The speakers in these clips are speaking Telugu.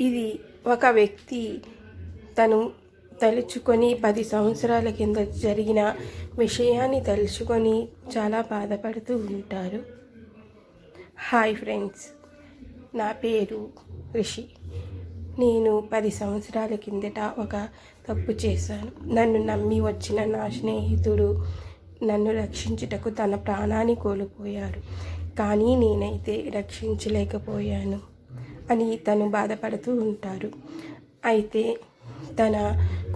ఇది ఒక వ్యక్తి తను తలుచుకొని పది సంవత్సరాల కింద జరిగిన విషయాన్ని తలుచుకొని చాలా బాధపడుతూ ఉంటారు. హాయ్ ఫ్రెండ్స్ నా పేరు రిషి. నేను పది సంవత్సరాల కిందట ఒక తప్పు చేశాను. నన్ను నమ్మి వచ్చిన నా స్నేహితుడు నన్ను రక్షించుటకు తన ప్రాణాన్ని కోల్పోయారు కానీ నేనైతే రక్షించలేకపోయాను. అని తను బాధపడుతూ ఉంటారు. అయితే తన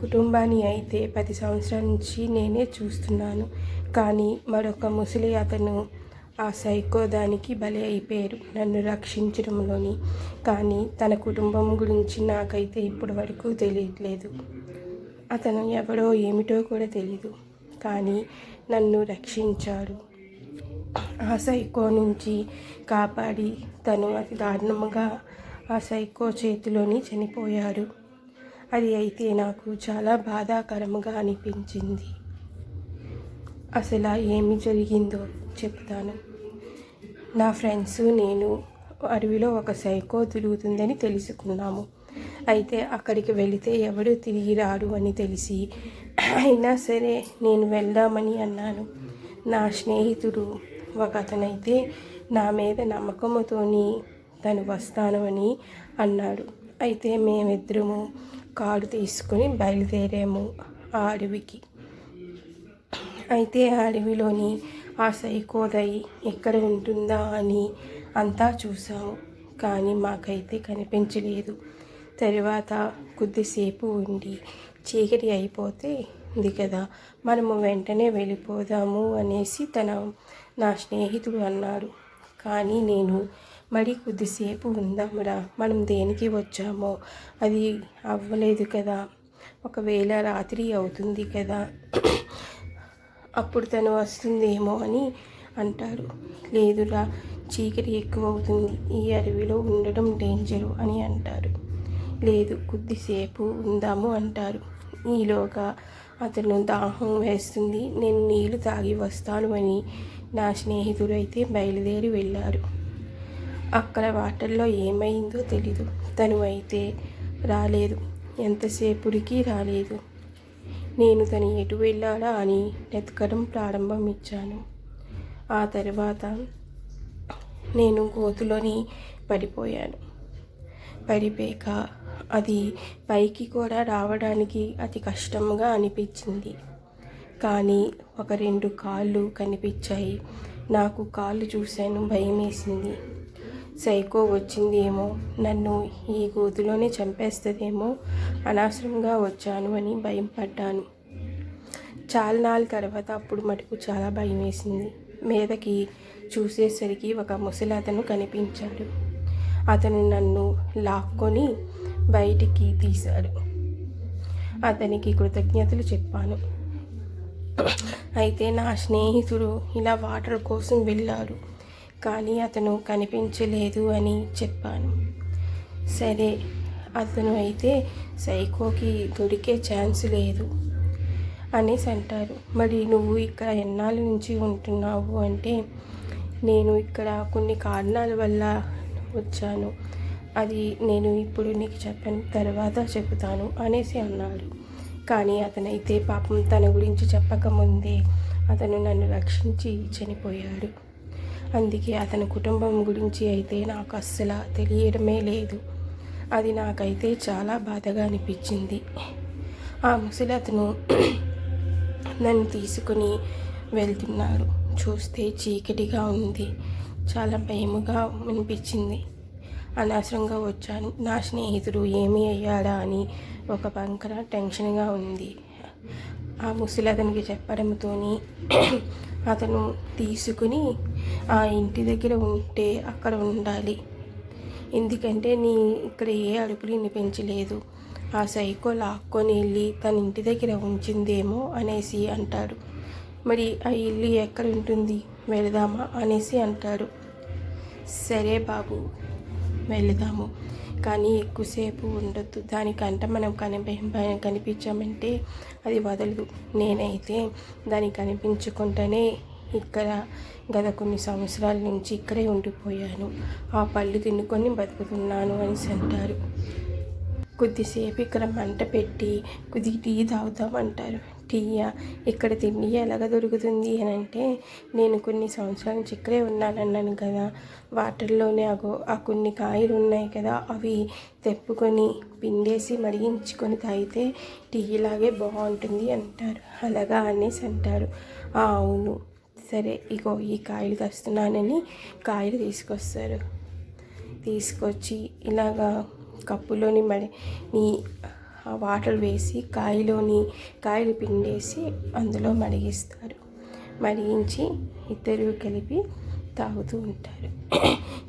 కుటుంబాన్ని అయితే పది సంవత్సరాల నుంచి నేనే చూస్తున్నాను. కానీ మరొక ముసలి అతను ఆ సైకో దానికి బలి అయిపోయారు నన్ను రక్షించడంలోని. కానీ తన కుటుంబం గురించి నాకైతే ఇప్పటి వరకు తెలియట్లేదు. అతను ఎవడో ఏమిటో కూడా తెలీదు. కానీ నన్ను రక్షించాడు ఆ సైకో నుంచి కాపాడి తను అతి దారుణముగా ఆ సైకో చేతిలోని చనిపోయారు. అది అయితే నాకు చాలా బాధాకరంగా అనిపించింది. అసలు ఏమి జరిగిందో చెప్తాను. నా ఫ్రెండ్స్ నేను అడవిలో ఒక సైకో తిరుగుతుందని తెలుసుకున్నాము. అయితే అక్కడికి వెళితే ఎవడు తిరిగి రాడు అని తెలిసి అయినా సరే నేను వెళ్దామని అన్నాను. నా స్నేహితుడు ఒక అతనైతే నా మీద నమ్మకముతోని తను వస్తాను అని అన్నాడు. అయితే మేమిద్దరము కారు తీసుకొని బయలుదేరాము ఆ అడవికి. అయితే ఆ అడవిలోని ఆ సైకోదయి ఎక్కడ ఉంటుందా అని అంతా చూసాము కానీ మాకైతే కనిపించలేదు. తర్వాత కొద్దిసేపు ఉండి చీకటి అయిపోతే ఉంది కదా మనము వెంటనే వెళ్ళిపోదాము అనేసి తన నా స్నేహితుడు అన్నాడు. కానీ నేను మరి కొద్దిసేపు ఉందామురా మనం దేనికి వచ్చామో అది అవ్వలేదు కదా. ఒకవేళ రాత్రి అవుతుంది కదా. అప్పుడు తను వస్తుందేమో అని అంటాడు లేదురా చీకటి ఎక్కువ అవుతుంది ఈ అడవిలో ఉండడం డేంజరు అని అంటారు. లేదు కొద్దిసేపు ఉందాము అంటారు. ఈలోగా అతను దాహం వేస్తుంది. నేను నీళ్ళు తాగి వస్తాను అని నా స్నేహితుడు అయితే బయలుదేరి వెళ్ళారు. అక్కడ వాటర్లో ఏమైందో తెలీదు. తను అయితే రాలేదు. ఎంతసేపుడికి రాలేదు. నేను తను ఎటు వెళ్ళాడా అని వెతకడం ప్రారంభించాను ఆ తర్వాత నేను గోతులోని పడిపోయాను. పడిపోయాక అది పైకి కూడా రావడానికి అతి కష్టంగా అనిపించింది. కానీ ఒక రెండు కాళ్ళు కనిపించాయి. నాకు కాళ్ళు చూశాను భయం వేసింది సైకో వచ్చిందేమో నన్ను ఈ గోతులోనే చంపేస్తుందేమో అనవసరంగా వచ్చాను అని భయం పడ్డాను చాలా నాళ్ళ తర్వాత అప్పుడు మటుకు చాలా భయం వేసింది మీదకి చూసేసరికి ఒక ముసలి అతను కనిపించాడు. అతను నన్ను లాక్కొని బయటికి తీశాడు. అతనికి కృతజ్ఞతలు చెప్పాను. అయితే నా స్నేహితుడు ఇలా వాటర్ కోసం వెళ్ళాడు. కానీ అతను కనిపించలేదు అని చెప్పాను. సరే అతను అయితే సైకోకి దొరికే ఛాన్స్ లేదు అనేసి అంటారు. మరి నువ్వు ఇక్కడ ఎన్నాళ్ళ నుంచి ఉంటున్నావు అంటే నేను ఇక్కడ కొన్ని కారణాల వల్ల వచ్చాను. అది నేను ఇప్పుడు నీకు చెప్పాను తర్వాత చెబుతాను అనేసి అన్నాడు. కానీ అతనైతే పాపం తన గురించి చెప్పకముందే అతను నన్ను రక్షించి చనిపోయాడు. అందుకే అతని కుటుంబం గురించి అయితే నాకు అస్సలు తెలియడమే లేదు. అది నాకైతే చాలా బాధగా అనిపించింది. ఆ ముసలి అతను నన్ను తీసుకుని వెళ్తున్నారు. చూస్తే చీకటిగా ఉంది. చాలా భయముగా అనిపించింది. అనవసరంగా వచ్చాను. నా స్నేహితుడు ఏమి అయ్యాడా అని ఒక భంకర టెన్షన్గా ఉంది. ఆ ముసలి అతనికి చెప్పడంతో అతను తీసుకుని ఆ ఇంటి దగ్గర ఉంటే అక్కడ ఉండాలి. ఎందుకంటే నీ ఇక్కడ ఏ అడుపులు వినిపించలేదు ఆ సైకో లాక్కొని వెళ్ళి తన ఇంటి దగ్గర ఉంచిందేమో అనేసి అంటాడు. మరి ఆ ఇల్లు ఎక్కడ ఉంటుంది? వెళదామా? అనేసి అంటాడు. సరే బాబు వెళదాము. కానీ ఎక్కువసేపు ఉండొద్దు. దానికంటే మనం కనిపి కనిపించామంటే అది వదలదు. నేనైతే దానికి కనిపించకుండానే ఇక్కడ గత కొన్ని సంవత్సరాల నుంచి ఇక్కడే ఉండిపోయాను. ఆ పళ్ళు తినుకొని బతుకుతున్నాను అనేసి అంటారు. కొద్దిసేపు ఇక్కడ మంట పెట్టి కొద్ది టీ తాగుతామంటారు టీయా? ఇక్కడ తిండి ఎలాగ దొరుకుతుంది అని అంటే నేను కొన్ని సంవత్సరాల నుంచి ఇక్కడే ఉన్నానన్నాను కదా. వాటర్లోనే అగో ఆ కొన్ని కాయలు ఉన్నాయి కదా అవి తెప్పుకొని పిండేసి మరిగించుకొని తాగితే టీ లాగే బాగుంటుంది అంటారు. అలాగా అనేసి అంటారు. "ఆ, అవును. సరే ఇగో ఈ కాయలు తెస్తున్నానని కాయలు తీసుకొస్తారు. తీసుకొచ్చి ఇలాగా కప్పులోని మడి నీ ఆ వాటర్ వేసి కాయలోని కాయలు పిండేసి అందులో మరిగిస్తారు మరిగించి ఇద్దరు కలిపి తాగుతూ ఉంటారు.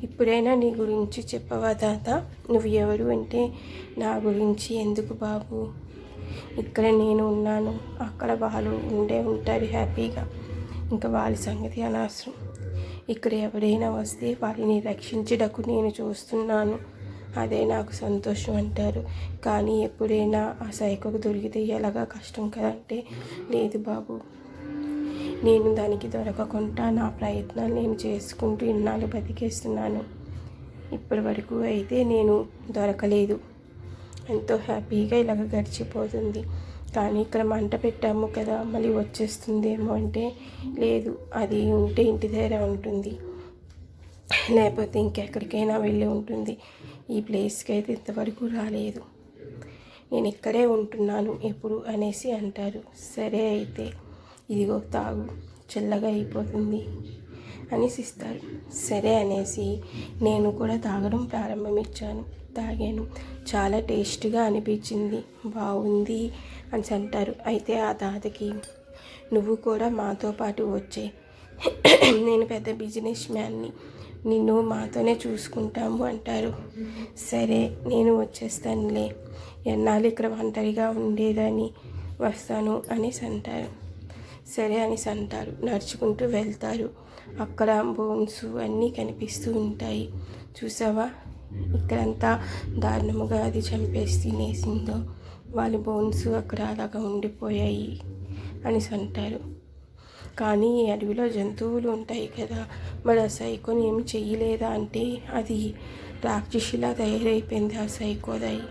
ఇప్పుడైనా నీ గురించి చెప్పవా తాత? నువ్వు ఎవరు అంటే నా గురించి ఎందుకు బాబు? ఇక్కడ నేను ఉన్నాను. అక్కడ వాళ్ళు ఉండే ఉంటారు హ్యాపీగా. ఇంకా వాళ్ళ సంగతి అనవసరం ఇక్కడ ఎవరైనా వస్తే వారిని రక్షించుటకు నేను చూస్తున్నాను. అదే నాకు సంతోషం అంటారు. కానీ ఎప్పుడైనా ఆ సైకోకు దొరికితే ఎలాగా కష్టం కదంటే లేదు బాబు. నేను దానికి దొరకకుండా నా ప్రయత్నాలు నేను చేసుకుంటూ ఇన్నాళ్ళు బతికేస్తున్నాను. ఇప్పటి వరకు అయితే నేను దొరకలేదు. ఎంతో హ్యాపీగా ఇలాగ గడిచిపోతుంది. కానీ ఇక్కడ మంట పెట్టాము కదా మళ్ళీ వచ్చేస్తుందేమో అంటే లేదు అది ఉంటే ఇంటి దగ్గర ఉంటుంది. లేకపోతే ఇంకెక్కడికైనా వెళ్ళి ఉంటుంది. ఈ ప్లేస్కి అయితే ఇంతవరకు రాలేదు. నేను ఇక్కడే ఉంటున్నాను ఎప్పుడు అనేసి అంటారు. సరే అయితే ఇదిగో తాగు చల్లగా అయిపోతుంది అనేసి ఇస్తారు. సరే అనేసి నేను కూడా తాగడం ప్రారంభమిచ్చాను. తాగాను. చాలా టేస్ట్గా అనిపించింది. బాగుంది. అని అంటారు. అయితే ఆ తాతకి నువ్వు కూడా మాతో పాటు వచ్చే. నేను పెద్ద బిజినెస్ మ్యాన్ని. నిన్ను మాతోనే చూసుకుంటాము అంటారు. సరే నేను వచ్చేస్తానులే. ఎన్నాళ్ళు ఇక్కడ ఒంటరిగా ఉండేదని వస్తాను అనేసి అంటారు. సరే అనేసి అంటారు. నడుచుకుంటూ వెళ్తారు. అక్కడ బోన్స్ అన్నీ కనిపిస్తూ ఉంటాయి. చూసావా? ఇక్కడంతా దారుణముగా అది చంపేసి తినేసిందో. వాళ్ళ బోన్స్ అక్కడ అలాగా ఉండిపోయాయి అనేసి అంటారు. కానీ ఈ అడవిలో జంతువులు ఉంటాయి కదా మరి ఆ సైకోని ఏమి చెయ్యలేదా అంటే అది రాక్షసిలా తయారైపోయింది ఆ సైకోదాయి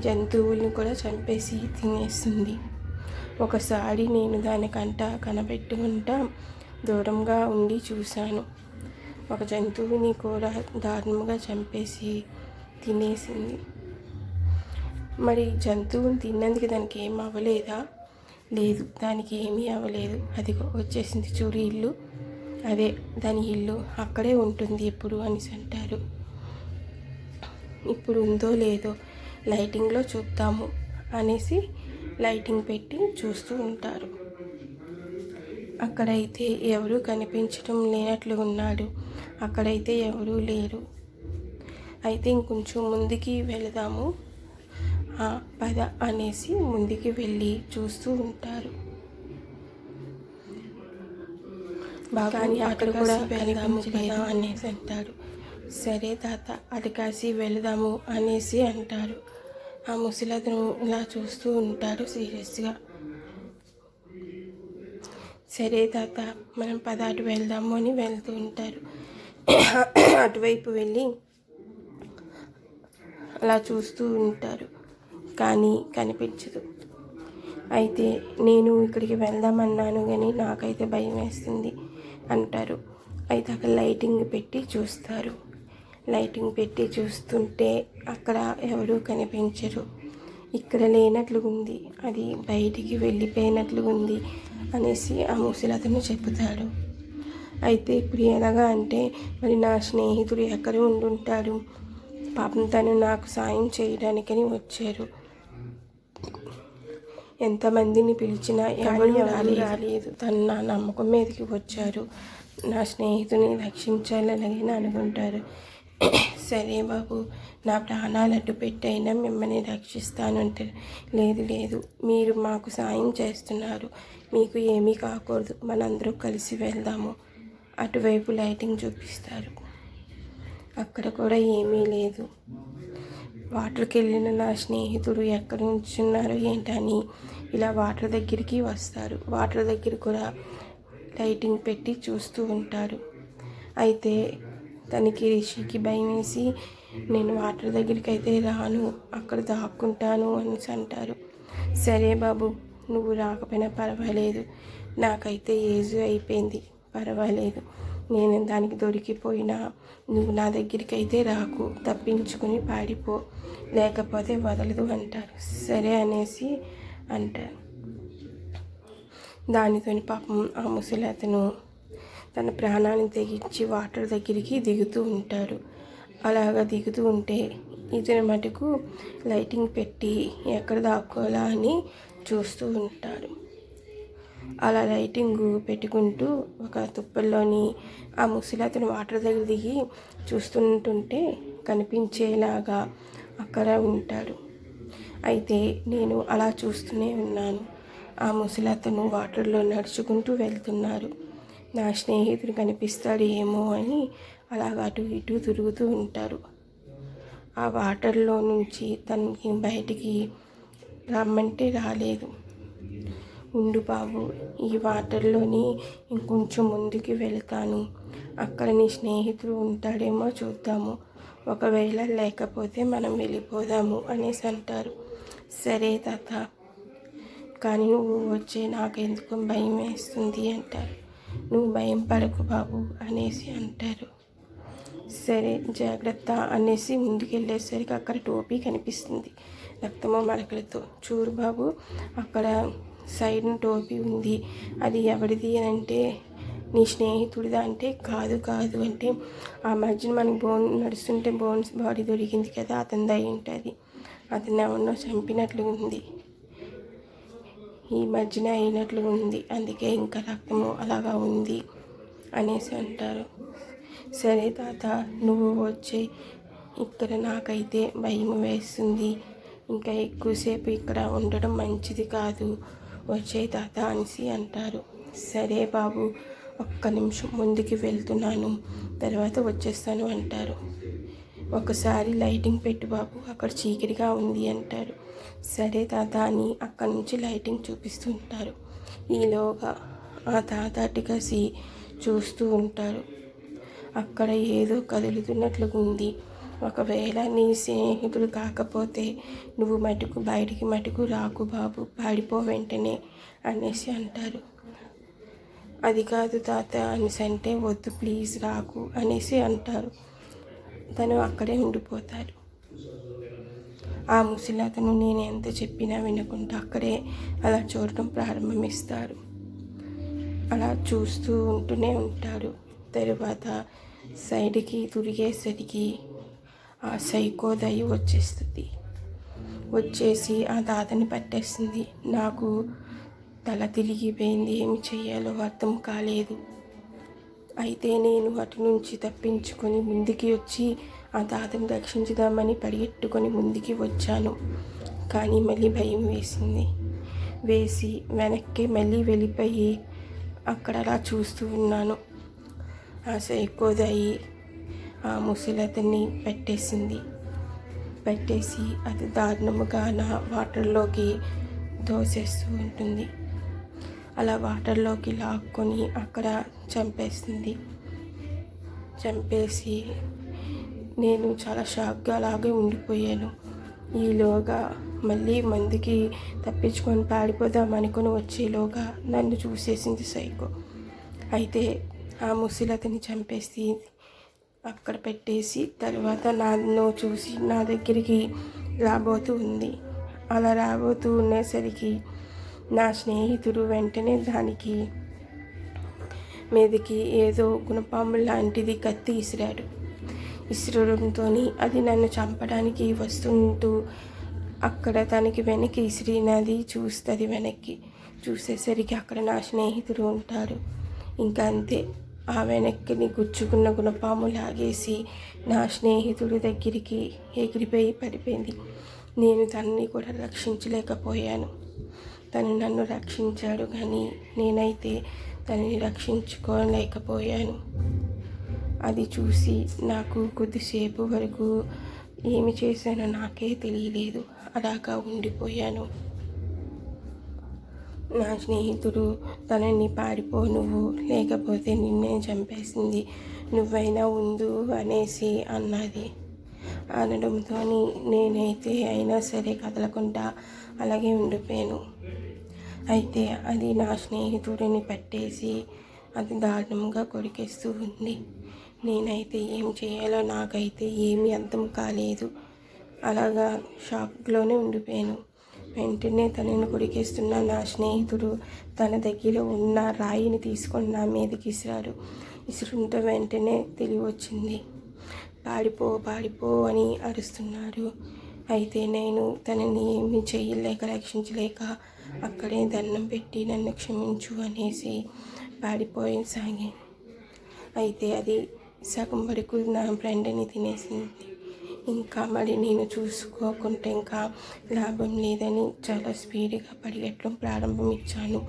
జంతువుల్ని కూడా చంపేసి తినేస్తుంది. ఒకసారి నేను దానికంట కనబెట్టుకుంటా దూరంగా ఉండి చూశాను. ఒక జంతువుని కూడా దారుణంగా చంపేసి తినేసింది. మరి జంతువుని తిన్నందుకు దానికి ఏం అవ్వలేదా? లేదు దానికి ఏమీ అవ్వలేదు. అది వచ్చేసింది చూడు ఇల్లు. అదే దాని ఇల్లు అక్కడే ఉంటుంది ఎప్పుడు అనేసి అంటారు. ఇప్పుడు ఉందో లేదో లైటింగ్లో చూద్దాము అనేసి లైటింగ్ పెట్టి చూస్తూ ఉంటారు. అక్కడైతే ఎవరు కనిపించడం లేనట్లు ఉన్నాడు. అక్కడైతే ఎవరూ లేరు. అయితే ఇంకొంచెం ముందుకి వెళదాము. పద అనేసి ముందుకి వెళ్ళి చూస్తూ ఉంటారు. బాగా అక్కడ కూడా వెళదాము కదా అనేసి అంటారు. సరే తాత అది కాసి వెళదాము అనేసి అంటారు. ఆ ముసలతను ఇలా చూస్తూ ఉంటారు సీరియస్గా. సరే తాత మనం పద అటు వెళ్దాము అని వెళ్తూ ఉంటారు. అటువైపు వెళ్ళి అలా చూస్తూ ఉంటారు. కానీ కనిపించదు. అయితే నేను ఇక్కడికి వెళ్దామన్నాను కానీ నాకైతే భయం వేస్తుంది అంటారు. అయితే అక్కడ లైటింగ్ పెట్టి చూస్తారు. లైటింగ్ పెట్టి చూస్తుంటే అక్కడ ఎవరూ కనిపించరు. ఇక్కడ లేనట్లుగుంది. అది బయటికి వెళ్ళిపోయినట్లుగా ఉంది అనేసి ఆ ముసలతను చెబుతాడు. అయితే ఇప్పుడు ఎలాగా అంటే మరి నా స్నేహితుడు ఎక్కడ ఉండుంటాడు? పాపం తను నాకు సాయం చేయడానికని వచ్చారు. ఎంతమందిని పిలిచినా ఎవరు రాలి రాలేదు. తను నా నమ్మకం మీదకి వచ్చారు. నా స్నేహితుని రక్షించాలని అనుకుంటారు. సరే బాబు నా ప్రాణాలు అడ్డు పెట్టైనా మిమ్మల్ని రక్షిస్తాను అంటే లేదు లేదు. మీరు మాకు సాయం చేస్తున్నారు. మీకు ఏమీ కాకూడదు. మనందరూ కలిసి వెళ్దాము. అటువైపు లైటింగ్ చూపిస్తారు. అక్కడ కూడా ఏమీ లేదు. వాటర్కి వెళ్ళిన నా స్నేహితుడు ఎక్కడి నుంచి ఏంటని ఇలా వాటర్ దగ్గరికి వస్తారు. వాటర్ దగ్గర కూడా లైటింగ్ పెట్టి చూస్తూ ఉంటారు. అయితే తనకి రిషికి భయం వేసి నేను వాటర్ దగ్గరికి అయితే రాను అక్కడ దాక్కుంటాను అనేసి అంటారు. సరే బాబు నువ్వు రాకపోయినా పర్వాలేదు. నాకైతే ఏజ్ అయిపోయింది పర్వాలేదు. నేను దానికి దొరికిపోయినా నువ్వు నా దగ్గరికి అయితే రాకు తప్పించుకుని పాడిపో లేకపోతే వదలదు అంటారు. సరే అనేసి అంటారు. దానితో పాపం ఆ ముసలి అతను తన ప్రాణాన్ని తెగించి వాటర్ దగ్గరికి దిగుతూ ఉంటాడు. అలాగా దిగుతూ ఉంటే ఇతని మటుకు లైటింగ్ పెట్టి ఎక్కడ దాక్కోవాలా అని చూస్తూ ఉంటాడు. అలా లైటింగ్ పెట్టుకుంటూ ఒక తుప్పల్లోని ఆ ముసలి అతను వాటర్ దగ్గర దిగి చూస్తుంటుంటే కనిపించేలాగా అక్కడ ఉంటాడు. అయితే నేను అలా చూస్తూనే ఉన్నాను. ఆ ముసలి అతను వాటర్లో నడుచుకుంటూ వెళ్తున్నారు. నా స్నేహితుడు కనిపిస్తాడు ఏమో అని అలాగ అటు ఇటు తిరుగుతూ ఉంటారు. ఆ వాటర్లో నుంచి తనకి బయటికి రమ్మంటే రాలేదు. ఉండు బాబు ఈ వాటర్లోని ఇంకొంచెం ముందుకి వెళ్తాను. అక్కడ నీ స్నేహితుడు ఉంటాడేమో చూద్దాము. ఒకవేళ లేకపోతే మనం వెళ్ళిపోదాము అనేసి అంటారు. సరే తాత కానీ నువ్వు వచ్చే నాకెందుకు భయం వేస్తుంది అంటారు. నువ్వు భయం పడకు బాబు అనేసి అంటారు. సరే జాగ్రత్త అనేసి ముందుకెళ్ళేసరికి అక్కడ టోపీ కనిపిస్తుంది. రక్తము మరకలతో. చూరు బాబు అక్కడ సైడ్ టోపీ ఉంది. అది ఎవరిది అని అంటే నీ స్నేహితుడిదా అంటే కాదు కాదు అంటే ఆ మధ్యన మనకి బోన్ నడుస్తుంటే బోన్స్ బాడీ దొరికింది కదా అతనిది అయి ఉంటుంది అతను ఎవరినో చంపినట్లు ఉంది. ఈ మధ్యన అయినట్లు ఉంది. అందుకే ఇంకా రక్తము అలాగా ఉంది అనేసి అంటారు. సరే తాత నువ్వు వచ్చే. ఇక్కడ నాకైతే భయం వేస్తుంది. ఇంకా ఎక్కువసేపు ఇక్కడ ఉండడం మంచిది కాదు. వచ్చే తాత అనిసి అంటారు. సరే బాబు ఒక్క నిమిషం ముందుకి వెళ్తున్నాను తర్వాత వచ్చేస్తాను అంటారు. ఒకసారి లైటింగ్ పెట్టు బాబు అక్కడ చీకటిగా ఉంది అంటారు. సరే తాత అని అక్కడి నుంచి లైటింగ్ చూపిస్తుంటారు. ఈలోగా ఆ తాత అటుకసి చూస్తూ ఉంటారు. అక్కడ ఏదో కదులుతున్నట్లుగా ఉంది ఒకవేళ నీ స్నేహితులు కాకపోతే నువ్వు మటుకు బయటికి మటుకు రాకు బాబు పాడిపో వెంటనే అనేసి అంటారు. అది కాదు తాత అనేసి అంటే వద్దు ప్లీజ్ రాకు అనేసి అంటారు. తను అక్కడే ఉండిపోతారు ఆ ముసలి అతను నేను ఎంత చెప్పినా వినకుండా అక్కడే అలా చూడటం ప్రారంభమిస్తారు అలా చూస్తూ ఉంటూనే ఉంటారు. తరువాత సైడ్కి తిరిగేసరికి ఆ సైకో దయ్యి వచ్చేస్తుంది. వచ్చేసి ఆ తాతని పట్టేస్తుంది. నాకు తల తిరిగిపోయింది. ఏమి చేయాలో అర్థం కాలేదు. అయితే నేను అటు నుంచి తప్పించుకొని ముందుకి వచ్చి ఆ తాతని రక్షించుదామని పరిగెట్టుకొని ముందుకి వచ్చాను. కానీ మళ్ళీ భయం వేసింది. వేసి వెనక్కి మళ్ళీ వెళ్ళిపోయి అక్కడ అలా చూస్తూ ఉన్నాను. ఆ సైకోదయ్యి ఆ ముసలతని పెట్టేసింది. పెట్టేసి అది దారుణముగా నా వాటర్లోకి దోసేస్తూ ఉంటుంది. అలా వాటర్లోకి లాక్కొని అక్కడ చంపేస్తుంది. చంపేసి నేను చాలా షాక్గా అలాగే ఉండిపోయాను. ఈలోగా మళ్ళీ మందికి తప్పించుకొని పాడిపోదాం అనుకుని వచ్చేలోగా నన్ను చూసేసింది సైకో. అయితే ఆ ముసిలతని చంపేసి అక్కడ పెట్టేసి తర్వాత నన్ను చూసి నా దగ్గరికి రాబోతూ ఉంది. అలా రాబోతూ ఉండేసరికి నా స్నేహితుడు వెంటనే దానికి మీదకి ఏదో గుణపాము లాంటిది కత్తి ఇసిరాడు. ఇసిరడంతో అది నన్ను చంపడానికి వస్తుంటూ అక్కడ తనకి వెనక్కి ఇసిరినది చూస్తుంది వెనక్కి. చూసేసరికి అక్కడ నా స్నేహితుడు ఉంటాడు. ఇంకా అంతే. ఆ వెనక్కిని గుచ్చుకున్న గుణపాము లాగేసి నా స్నేహితుడి దగ్గరికి ఎగిరిపోయి పడిపోయింది. నేను తనని కూడా రక్షించలేకపోయాను. తను నన్ను రక్షించాడు కానీ నేనైతే తనని రక్షించుకోలేకపోయాను. అది చూసి నాకు కొద్దిసేపు వరకు ఏమి చేశానో నాకే తెలియలేదు. అలాగా ఉండిపోయాను. నా స్నేహితుడు తనని పాడిపో నువ్వు లేకపోతే నిన్నే చంపేసింది. నువ్వైనా ఉండు అనేసి అన్నది. అనడంతో నేనైతే అయినా సరే కదలకుండా అలాగే ఉండిపోయాను. అయితే అది నా స్నేహితుడిని పట్టేసి అది దారుణంగా కొరికేస్తూ ఉంది. నేనైతే ఏం చేయాలో నాకైతే ఏమీ అర్థం కాలేదు. అలాగా షాప్లోనే ఉండిపోయాను. వెంటనే తనని కొరికేస్తున్న నా స్నేహితుడు తన దగ్గర ఉన్న రాయిని తీసుకొని నా మీదకి ఇసిరాడు. ఇసురుంటే వెంటనే తెలివి వచ్చింది పాడిపో పాడిపో అని అరుస్తున్నాడు. అయితే నేను తనని ఏమీ చేయలేక రక్షించలేక అక్కడే దండం పెట్టి నన్ను క్షమించు అనేసి పాడిపోయి సాగి. అయితే అది సగం వరకు నా ఫ్రెండ్ని తినేసింది. ఇంకా మరి నేను చూసుకోకుంటే ఇంకా లాభం లేదని చాలా స్పీడ్గా పరిగెట్టడం ఇచ్చాను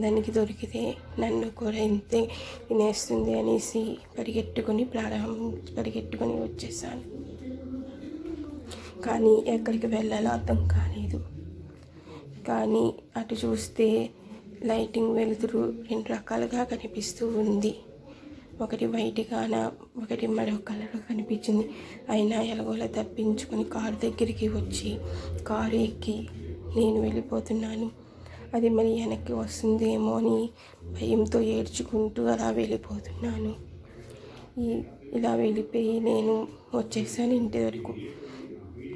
దానికి దొరికితే నన్ను కూడా ఇంతే తినేస్తుంది అనేసి పరిగెట్టుకొని ప్రారంభం పరిగెట్టుకొని వచ్చేసాను. కానీ ఎక్కడికి వెళ్ళాలో అర్థం కాలేదు. కానీ అటు చూస్తే లైటింగ్ వెలుతురు రెండు రకాలుగా కనిపిస్తూ ఉంది. ఒకటి వైట్గాన ఒకటి మరో కలర్ కనిపించింది. అయినా ఎలాగోలా తప్పించుకొని కారు దగ్గరికి వచ్చి కారు ఎక్కి నేను వెళ్ళిపోతున్నాను. అది మరి వెనక్కి వస్తుందేమో అని భయంతో ఏడ్చుకుంటూ అలా వెళ్ళిపోతున్నాను. ఈ ఇలా వెళ్ళిపోయి నేను వచ్చేసాను ఇంటి వరకు.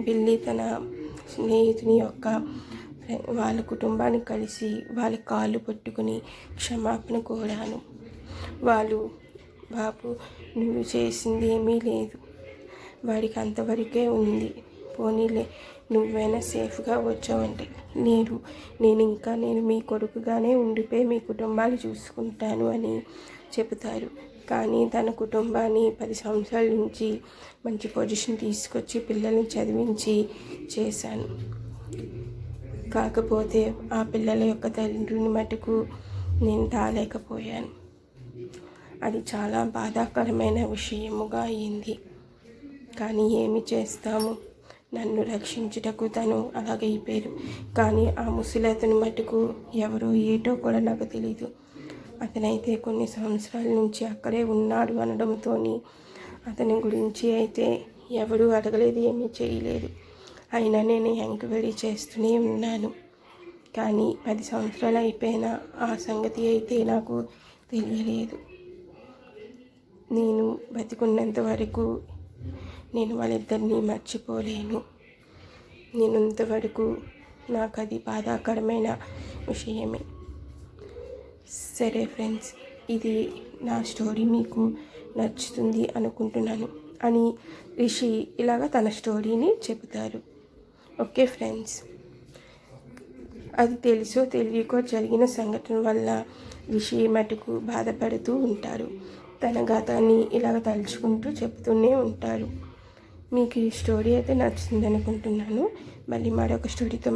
వెళ్ళి తన స్నేహితుని యొక్క వాళ్ళ కుటుంబాన్ని కలిసి వాళ్ళ కాళ్ళు పట్టుకుని క్షమాపణ కోరాను. వాళ్ళు బాబు నువ్వు చేసింది ఏమీ లేదు. వాడికి అంతవరకే ఉంది. పోనీలే నువ్వైనా సేఫ్గా వచ్చావంటే. నేను నేను ఇంకా నేను మీ కొడుకుగానే ఉండిపోయి మీ కుటుంబాన్ని చూసుకుంటాను అని చెబుతారు. కానీ తన కుటుంబాన్ని పది సంవత్సరాల నుంచి మంచి పొజిషన్ తీసుకొచ్చి పిల్లల్ని చదివించి చేశాను. కాకపోతే ఆ పిల్లల యొక్క తల్లిని మటుకు నేను తాలేకపోయాను. అది చాలా బాధాకరమైన విషయముగా అయింది. కానీ ఏమి చేస్తాము? నన్ను రక్షించుటకు తను అలాగైపోయారు కానీ ఆ ముసలతను మటుకు ఎవరో ఏటో కూడా నాకు తెలీదు. అతనైతే కొన్ని సంవత్సరాల నుంచి అక్కడే ఉన్నాడు అనడంతో అతని గురించి అయితే ఎవరు అడగలేదు ఏమీ చేయలేదు. అయినా నేను ఎంక్వైరీ చేస్తూనే ఉన్నాను. కానీ పది సంవత్సరాలు అయిపోయినా ఆ సంగతి అయితే నాకు తెలియలేదు. నేను బతికున్నంత వరకు నేను వాళ్ళిద్దరినీ మర్చిపోలేను. నేను ఇంతవరకు నాకు అది బాధాకరమైన విషయమే. సరే ఫ్రెండ్స్ ఇది నా స్టోరీ మీకు నచ్చుతుంది అనుకుంటున్నాను అని రిషి ఇలాగ తన స్టోరీని చెబుతారు. ఓకే ఫ్రెండ్స్ అది తెలుసో తెలియకో జరిగిన సంఘటన వల్ల రిషి మటుకు బాధపడుతూ ఉంటారు. తన గతాన్ని ఇలాగ తలుచుకుంటూ చెప్తూనే ఉంటారు. మీకు ఈ స్టోరీ అయితే నచ్చింది అనుకుంటున్నాను మళ్ళీ మరొక స్టోరీతో